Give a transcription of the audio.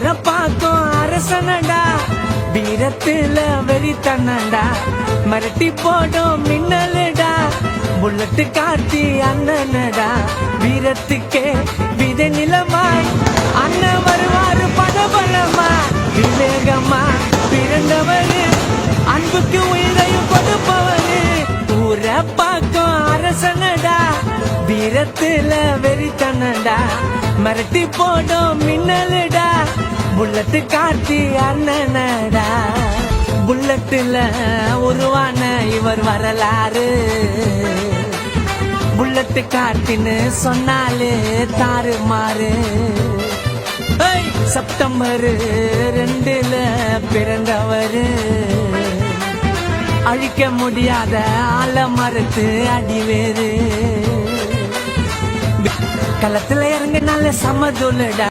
ஊரை பார்க்கும் அரசனடா. வீரத்துல வெறி தன்னடா. மிரட்டி போடும் மின்னலுடா. புல்லட்டு காட்டி அண்ணனடா. வீரத்துக்கே வித நிலமாய். அண்ணன் வருவாரு பதபலமா விவேகமா பிறந்தவரு. அன்புக்கு உயிரையும் கொடுப்பவரு. ஊரை பார்க்கும் அரசனடா. வீரத்துல வெறித்தனடா மிரட்டி போடும் மின்னலு புல்லட்டு காட்டி அண்ணனடா. புல்லட்டுல உருவான இவர் வரலாறு. புல்லட்டு காட்டின்னு சொன்னாலே தாறு மாறு. செப்டம்பர் ரெண்டுல பிறந்தவர். அழிக்க முடியாத ஆல மறுத்து அடிவேறு. களத்துல இறங்கினால சமதுலடா.